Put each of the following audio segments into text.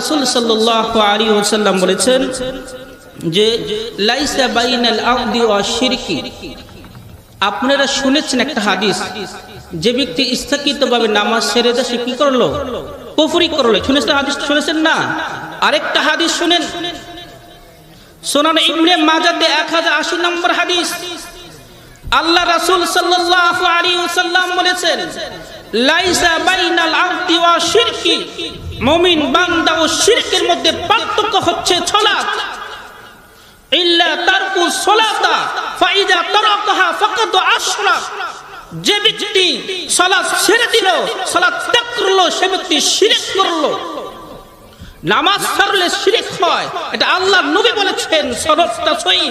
রাসূল সাল্লাল্লাহু আলাইহি ওয়াসাল্লাম বলেছেন যে, লাইসা বাইনাল আবদি ওয়া শিরকি। আপনারা শুনেছেন একটা হাদিস, যে ব্যক্তি ইস্তাকিতভাবে নামাজ সেরে দেয় সে কি করল? কুফরি করল। শুনেছেন হাদিস, শুনেছেন না? আরেকটা হাদিস শুনেন। সোনান ইবনে মাজাতে এক হাজার আশি নম্বর হাদিস। আল্লাহ রাসূল সাল্লাল্লাহু আলাইহি ওয়াসাল্লাম বলেছেন, লাইসা বাইনাল আবদি ওয়া শিরকি। মুমিন, বান্দা ও শিরকের মধ্যে পার্থক্য হচ্ছে ছলা ইল্লা তারকু সলাতা ফাইদা তারাকাহা ফাকাদ আশরাক যে ব্যক্তি সালাত ছেড়ে দিল সালাত ত্যাগ করল, সে ব্যক্তি শিরক করল। নামাজ ছাড়লে শিরিক হয়। এটা আল্লাহ নবী বলেছেন সনদটা সহি।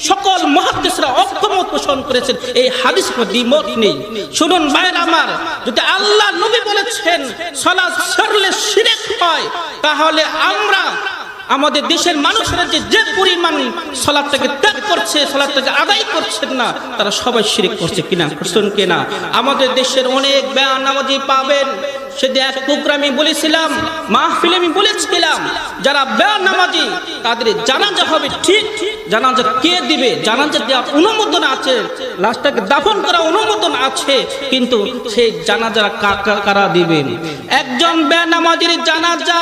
সকল মহাদ্দেশরা অক্ষমত পোষণ করেছেন। এই হাদিস দ্বিমত নেই। শুনুন ভাইয়ের আমার, যদি আল্লাহ নবী বলেছেন সালাত ছাড়লে শিরিক হয়, তাহলে আমরা আমাদের দেশের মানুষরা যে যে পরিমাণ সলাদটাকে ত্যাগ করছে, সলাদটাকে আদায় করছেন না, তারা সবাই শিরিক করছে কিনা? করছেন কিনা? আমাদের দেশের অনেক ব্যায়াম নামাজি পাবেন। সেদিন এক প্রোগ্রামে বলেছিলাম, মাহফিলে আমি বলেছিলাম, যারা ব্যায়াম নামাজি তাদের জানাজা হবে ঠিক, জানাজা কে দিবে, জানাজা দেওয়ার অনুমোদন আছে, লাশটাকে দাফন করা অনুমোদন আছে, কিন্তু সেই জানাজা কারা দিবেন একজন ব্যায়াম নামাজির জানাজা,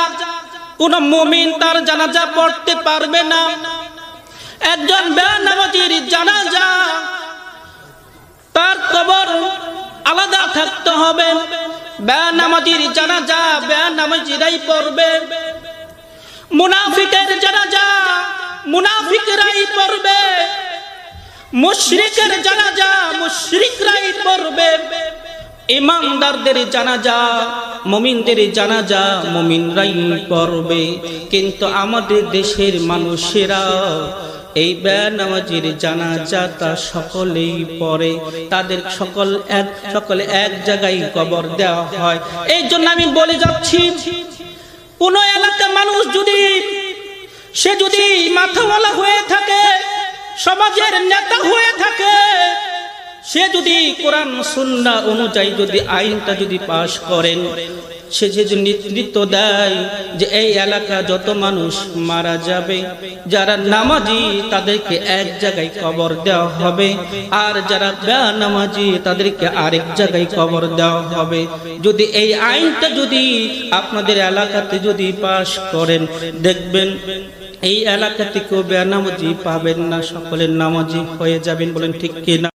কোন মুমিন তার জানাজা পড়তে পারবে না। একজন বেনামাজির জানাজা, তার কবর আলাদা থাকতে হবে। বেনামাজির জানাজা বেনামাজিরাই পড়বে। মুনাফিকের জানাজা, মুনাফিকরাই পড়বে। মুশরিকের জানাজা, মুশরিকরাই পড়বে। ইমানদারদের জানাজা, মমিনদের জানাজা, মমিনরাই পড়বে। কিন্তু আমাদের দেশের মানুষেরা এই বেনামাজির জানাজা তা সকলেই পড়ে। তাদের সকল এক সকলে এক জায়গায় কবর দেওয়া হয়। এই জন্য আমি বলে যাচ্ছি, কোন এলাকার মানুষ যদি, সে যদি মাথাওয়ালা হয়ে থাকে, সমাজের নেতা হয়ে থাকে, সে যদি কোরআন সুন্না অনুযায়ী যদি আইনটা যদি পাশ করেন সে যে নেতৃত্ব দেয়, যে এই এলাকা যত মানুষ মারা যাবে, যারা নামাজি তাদেরকে এক জায়গায় কবর দেওয়া হবে, আর যারা নামাজি তাদেরকে আরেক জায়গায় কবর দেওয়া হবে। যদি এই আইনটা যদি আপনাদের এলাকাতে যদি পাশ করেন, দেখবেন এই এলাকাতে কেউ বেনামাজি পাবেন না সকলের নামাজি হয়ে যাবেন বলেন ঠিক কিনা?